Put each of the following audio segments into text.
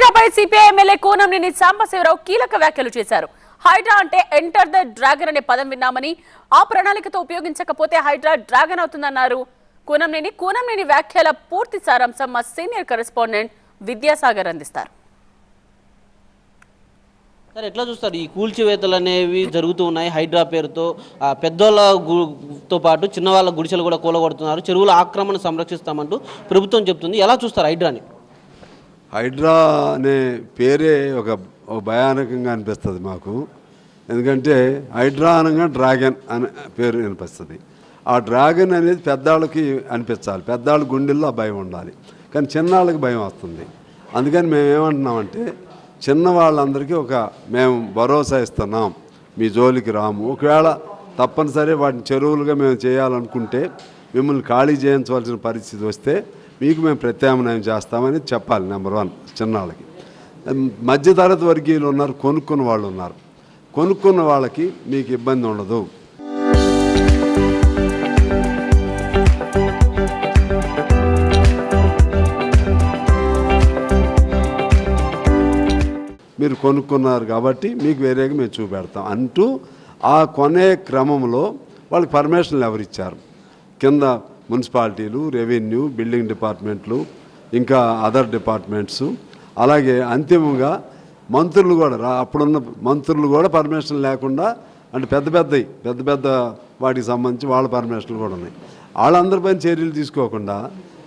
హైడ్రాపై CPI MLA Konamneni Sambasivarao కీలక వ్యాఖ్యలు చేశారు. హైడ్రా అంటే ఎంటర్ ద డ్రాగన్ అనే పదం విన్నామని ఆ ప్రణాళికతో ఉపయోగించకపోతే హైడ్రా డ్రాగన్ అవుతుందన్నారు. కోనంనేని కోనంనేని వ్యాఖ్యల పూర్తి సారాంశం మా సీనియర్ కరెస్పాండెంట్ విద్యాసాగర్ అందిస్తారు. సార్ ఎట్లా చూస్తారు? ఈ కూల్చివేతలు అనేవి జరుగుతూ ఉన్నాయి హైడ్రా పేరుతో. పెద్దోళ్ళ గు- తో పాటు చిన్నవాళ్ళ గుడిసెలు కూడా కూలగొడుతున్నారు. చెరువుల ఆక్రమణ సంరక్షిస్తామంటూ ప్రభుత్వం చెప్తుంది. ఎలా చూస్తారు హైడ్రాని? హైడ్రా అనే పేరే ఒక భయానకంగా అనిపిస్తుంది మాకు. ఎందుకంటే హైడ్రా అనగా డ్రాగన్ అనే పేరు అనిపిస్తుంది ఆ డ్రాగన్ అనేది పెద్దాళ్ళకి అనిపించాలి. పెద్దాళ్ళ గుండెల్లో ఆ భయం ఉండాలి. కానీ చిన్నాళ్ళకి భయం వస్తుంది. అందుకని మేము ఏమంటున్నామంటే చిన్న వాళ్ళందరికీ ఒక మేము భరోసా ఇస్తున్నాం. మీ జోలికి రాము. ఒకవేళ తప్పనిసరి వాటిని చెరువులుగా మేము చేయాలనుకుంటే మిమ్మల్ని ఖాళీ చేయించవలసిన పరిస్థితి వస్తే మీకు మేము ప్రత్యామ్నాయం చేస్తామని చెప్పాలి నెంబర్ వన్ చిన్నాళ్ళకి. మధ్యతరగతి వర్గీయులు ఉన్నారు కొనుక్కున్న వాళ్ళు ఉన్నారు. కొనుక్కున్న వాళ్ళకి మీకు ఇబ్బంది ఉండదు. మీరు కొనుక్కున్నారు కాబట్టి మీకు వేరేగా మేము చూపెడతాం అంటూ ఆ కొనే క్రమంలో వాళ్ళకి పర్మిషన్లు ఎవరిచ్చారు? కింద మున్సిపాలిటీలు రెవెన్యూ బిల్డింగ్ డిపార్ట్మెంట్లు ఇంకా అదర్ డిపార్ట్మెంట్స్. అలాగే అంతిమంగా మంత్రులు కూడా రా అప్పుడున్న మంత్రులు కూడా పర్మిషన్ లేకుండా అంటే పెద్ద పెద్దవి పెద్ద పెద్ద వాటికి సంబంధించి వాళ్ళ పర్మిషన్లు కూడా ఉన్నాయి. వాళ్ళందరిపైన చర్యలు తీసుకోకుండా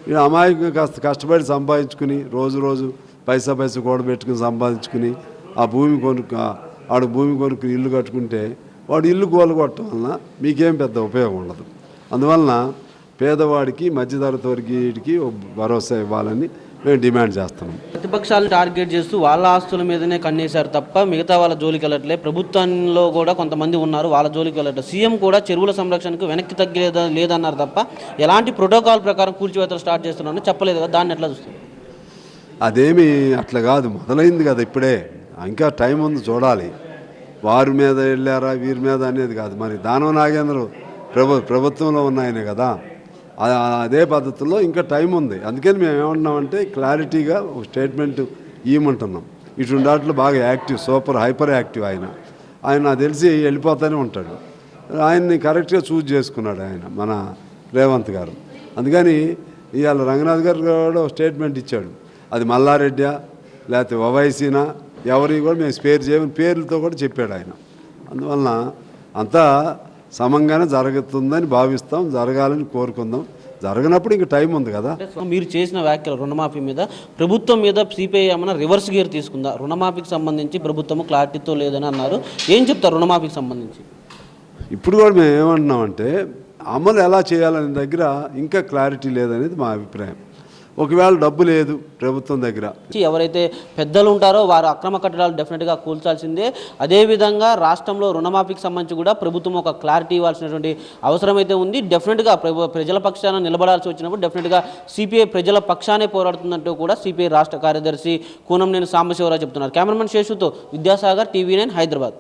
వీడు అమాయకంగా కాస్త కష్టపడి సంపాదించుకుని రోజు రోజు పైసా పైసా కూడబెట్టుకుని సంపాదించుకుని ఆ భూమి కొనుక్కు ఆడు భూమి కొనుక్కుని ఇల్లు కట్టుకుంటే వాడు ఇల్లు కూలగొట్టడం వలన మీకేం పెద్ద ఉపయోగం ఉండదు. అందువలన పేదవాడికి మధ్యతరగతి వర్గీయుడికి భరోసా ఇవ్వాలని మేము డిమాండ్ చేస్తున్నాం. ప్రతిపక్షాలను టార్గెట్ చేస్తూ వాళ్ళ ఆస్తుల మీదనే కన్నేశారు తప్ప మిగతా వాళ్ళ జోలికి వెళ్ళట్లే. ప్రభుత్వంలో కూడా కొంతమంది ఉన్నారు వాళ్ళ జోలికి వెళ్ళట్లేదు సీఎం కూడా చెరువుల సంరక్షణకు వెనక్కి తగ్గలేదా లేదన్నారు తప్ప ఎలాంటి ప్రోటోకాల్ ప్రకారం కూల్చివేతలు స్టార్ట్ చేస్తున్నారని చెప్పలేదు కదా. దాన్ని ఎట్లా చూస్తారు? అదేమి అట్లా కాదు. మొదలైంది కదా ఇప్పుడే. ఇంకా టైం ఉంది చూడాలి. వారి మీద వెళ్ళారా వీరి మీద అనేది కాదు. మరి దానవ నాగేంద్ర ప్రభు ప్రభుత్వంలో ఉన్నాయనే కదా. అదే పద్ధతిలో ఇంకా టైం ఉంది. అందుకని మేము ఏమంటున్నామంటే క్లారిటీగా ఒక స్టేట్మెంట్ ఇవ్వమంటున్నాం ఇటు దాంట్లో బాగా యాక్టివ్ సూపర్ హైపర్ యాక్టివ్ ఆయన. ఆయన నాకు తెలిసి వెళ్ళిపోతూనే ఉంటాడు. ఆయన్ని కరెక్ట్గా చూజ్ చేసుకున్నాడు ఆయన మన రేవంత్ గారు. అందుకని ఇవాళ రంగనాథ్ గారు కూడా ఒక స్టేట్మెంట్ ఇచ్చాడు. అది మల్లారెడ్డి లేకపోతే వవైసీనా ఎవరి కూడా మేము స్పేర్ చేయమని పేర్లతో కూడా చెప్పాడు ఆయన. అందువలన అంతా సమంగానే జరుగుతుందని భావిస్తాం జరగాలని కోరుకుందాం. జరగనప్పుడు ఇంక టైం ఉంది కదా. మీరు చేసిన వ్యాఖ్యలు రుణమాఫీ మీద ప్రభుత్వం మీద సిపిఐ ఏమన్నా రివర్స్ గేర్ తీసుకుందా? రుణమాఫీకి సంబంధించి ప్రభుత్వం క్లారిటీతో లేదని అన్నారు. ఏం చెప్తారు రుణమాఫీకి సంబంధించి? ఇప్పుడు కూడా మేము ఏమంటున్నామంటే అమలు ఎలా చేయాలనే దగ్గర ఇంకా క్లారిటీ లేదనేది మా అభిప్రాయం. ఒకవేళ డబ్బు లేదు ప్రభుత్వం దగ్గర. ఎవరైతే పెద్దలు ఉంటారో వారు అక్రమ కట్టడాలు డెఫినెట్గా కూల్చాల్సిందే. అదేవిధంగా రాష్ట్రంలో రుణమాఫీకి సంబంధించి కూడా ప్రభుత్వం ఒక క్లారిటీ ఇవ్వాల్సినటువంటి అవసరం అయితే ఉంది డెఫినెట్గా ప్రజల పక్షాన నిలబడాల్సి వచ్చినప్పుడు డెఫినెట్గా సిపిఐ ప్రజల పక్షానే పోరాడుతుందంటూ కూడా సిపిఐ రాష్ట్ర కార్యదర్శి కూనంనేని సాంబశివరావు చెప్తున్నారు. కెమెరామెన్ శేషుతో విద్యాసాగర్ టీవీ నైన్ హైదరాబాద్